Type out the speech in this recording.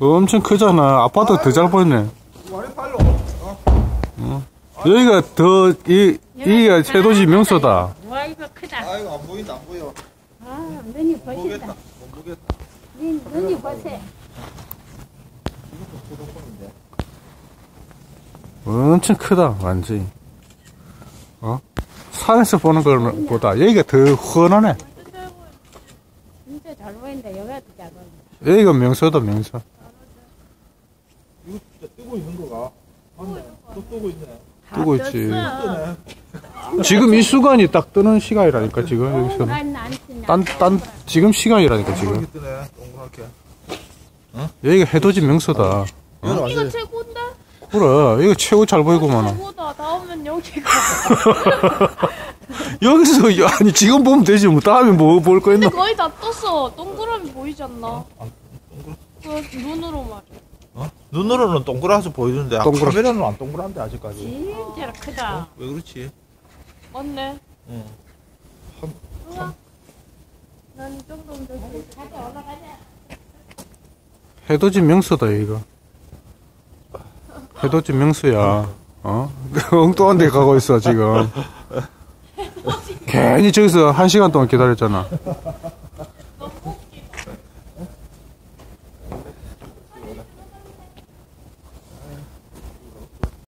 엄청 크잖아. 아파트 더 잘 보이네. 어? 여기가 더, 이, 이가 세도시 명소다. 와 이거 크다. 아이고 안 보인다 안 보여. 아 눈이. 보신다. 못 보겠다. 눈, 눈이 보세. 엄청 크다, 완전히. 어? 산에서 보는 것보다 여기가 더 훤하네. 진짜 잘 보인다. 여기가 더잘 보인다. 여기가 명소다, 명소. 이거 뜨고 있는 거가. 맞네. 또 뜨고 있네. 뜨고 있지. 뜨네. 지금 이 순간이 딱 뜨는 시간이라니까, 지금, 쓰냐. 딴, 딴, 지금 시간이라니까, 지금. 뜨네. 동그랗게. 여기가 해돋이 명소다. 이거 여기가 완전 최고인데? 그래, 이거 최고 잘 보이구만. 최고다. 다음은 여기가. 여기서, 여- 아니, 지금 보면 되지. 뭐, 다음에 뭐 볼 거 있나? 근데 거의 다 떴어. 동그라미 보이지 않나? 그 눈으로 말해. 어? 눈으로는 동그라서 보이는데 아, 동그랗- 카메라는 안 동그란데 아직까지. 진짜 크다. 왜 그렇지? 맞네. 응. 난이 정도면 됐어. 가자 올라가자. 해돋이 명소다, 여기가. 해돋이 명소야. 어? 엉뚱한 데 가고 있어, 지금. 괜히 저기서 한 시간 동안 기다렸잖아.